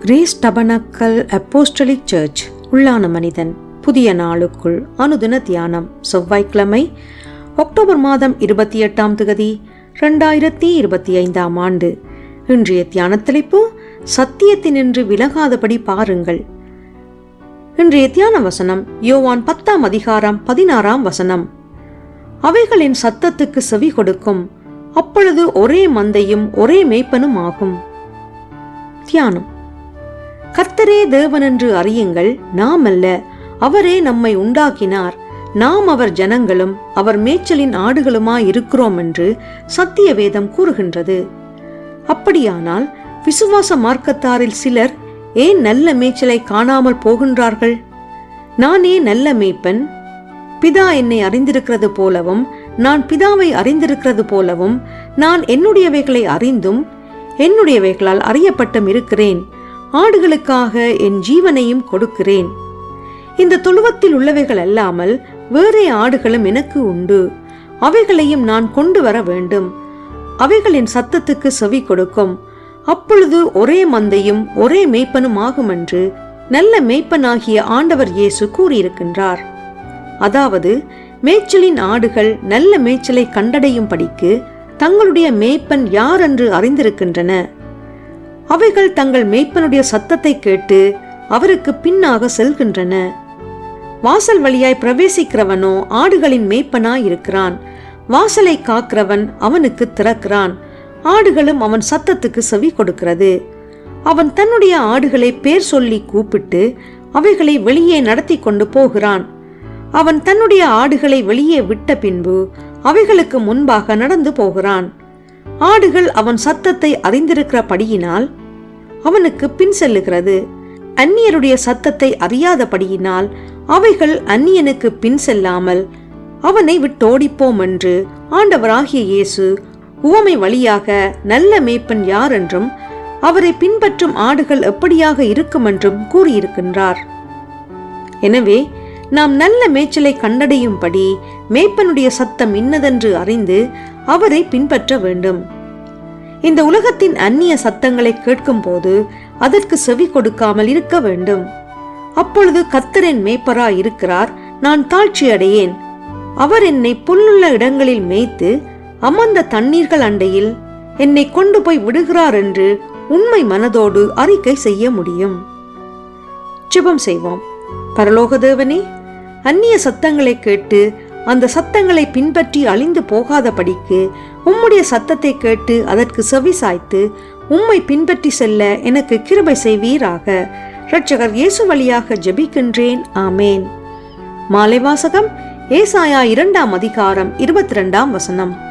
Grace tabernacle apostolic search. உள்ளான மனிதன் புதிய நாளுக்குள் அனுதின தியானம். செவ்வாய்க்கிழமை அக்டோபர் மாதம் இருபத்தி எட்டாம் திகதி ரெண்டாயிரத்தி இருபத்தி ஐந்தாம் ஆண்டு. இன்றைய தியான தலைப்பு சத்தியத்தினின்று விலகாதபடி பாருங்கள். இன்றைய தியான வசனம் யோவான் பத்தாம் அதிகாரம் பதினாறாம் வசனம். அவைகளின் சத்தத்துக்கு செவி கொடுக்கும். அப்பொழுது ஒரே மந்தையும் ஒரே மேய்ப்பனும் ஆகும். தியானம். கர்த்தரே தேவனென்று அறியுங்கள் நாம் அல்ல அவரே நம்மை உண்டாக்கினார். நாம் அவர் ஜனங்களும் அவர் மேய்ச்சலின் ஆடுகளுமாய் இருக்கிறோம் என்று சத்திய வேதம் கூறுகின்றது. அப்படியானால் விசுவாச மார்க்கத்தாரில் சிலர் ஏன் நல்ல மேய்ச்சலை காணாமல் போகின்றார்கள்? நானே நல்ல மேய்ப்பன். பிதா என்னை அறிந்திருக்கிறது போலவும் நான் பிதாவை அறிந்திருக்கிறது போலவும் நான் என்னுடையவைகளை அறிந்தும் என்னுடையவைகளால் அறியப்பட்டும் இருக்கிறேன். ஆடுகளுக்காக என் ஜீவனையும் கொடுக்கிறேன். இந்த தொழுவத்தில் உள்ளவைகள் அல்லாமல் வேறே ஆடுகளும் எனக்கு உண்டு. அவைகளையும் நான் கொண்டு வர வேண்டும். அவைகளின் சத்தத்துக்கு செவி கொடுக்கும். அப்பொழுது ஒரே மந்தையும் ஒரே மேய்ப்பனும் ஆகும் என்று நல்ல மேய்ப்பனாகிய ஆண்டவர் இயேசு கூறியிருக்கின்றார். அதாவது மேய்ச்சலின் ஆடுகள் நல்ல மேய்ச்சலை கண்டடையும் படிக்கு தங்களுடைய மேய்ப்பன் யார் என்று அறிந்திருக்கின்றன. அவைகள் தங்கள் மேய்ப்பனுடைய சத்தத்தை கேட்டு அவருக்கு பின்னாக செல்கின்றன. வாசல் வழியாய் பிரவேசிக்கிறவனோ ஆடுகளின் மேய்ப்பனாய் இருக்கிறான் வாசலை காக்கிறவன் அவனுக்கு திறக்கிறான். ஆடுகளும் அவன் சத்தத்துக்கு செவி கொடுக்கிறது. அவன் தன்னுடைய ஆடுகளை பேர் சொல்லி கூப்பிட்டு அவைகளை வெளியே நடத்தி கொண்டு போகிறான். அவன் தன்னுடைய ஆடுகளை வெளியே விட்ட பின்பு அவைகளுக்கு முன்பாக நடந்து போகிறான். ஆடுகள் அவன் சத்தத்தை அறிந்திருக்கிறபடியினால் அவனுக்கு பின் செல்லுகிறது. அந்நியருடைய சத்தத்தை அறியாதபடியினால் அவைகள் அந்நியனுக்கு பின் செல்லாமல் அவனை விட்டோடிப்போம் என்று ஆண்டவராகிய இயேசு உவமை வழியாக நல்ல மேய்ப்பன் யார் என்றும் அவரை பின்பற்றும் ஆடுகள் எப்படியாக இருக்கும் என்றும் கூறியிருக்கின்றார். எனவே நாம் நல்ல மேய்ச்சலை கண்டடையும்படி மேய்ப்பனுடைய சத்தம் இன்னதென்று அறிந்து அவரை பின்பற்ற வேண்டும். இந்த உலகத்தின் அந்நிய சத்தங்களை கேட்கும்போது அதற்கு செவி கொடுக்காமல் இருக்க வேண்டும். அப்பொழுது கத்தரின் மேய்ப்பரா இருக்கிறார் நான் தாழ்ச்சி அடையேன். அவர் என்னை புல்லுள்ள இடங்களில் மேய்த்து அமர்ந்த தண்ணீர்கள் அண்டையில் என்னை கொண்டு போய் விடுகிறார் என்று உண்மை மனதோடு அறிக்கை செய்ய முடியும். ஜெபம் செய்வோம். பரலோக தேவனே அந்நிய சத்தங்களை கேட்டு அந்த சத்தங்களை பின்பற்றி அழிந்து போகாதபடிக்கு உம்முடைய சத்தத்தை கேட்டு அதற்கு செவி சாய்த்து உம்மை பின்பற்றி செல்ல எனக்கு கிருபை செய்வீராக. இரட்சகர் இயேசு வழியாக ஜெபிக்கின்றேன். ஆமேன். மாலை வாசகம் ஏசாயா இரண்டாம் அதிகாரம் இருபத்தி ரெண்டாம் வசனம்.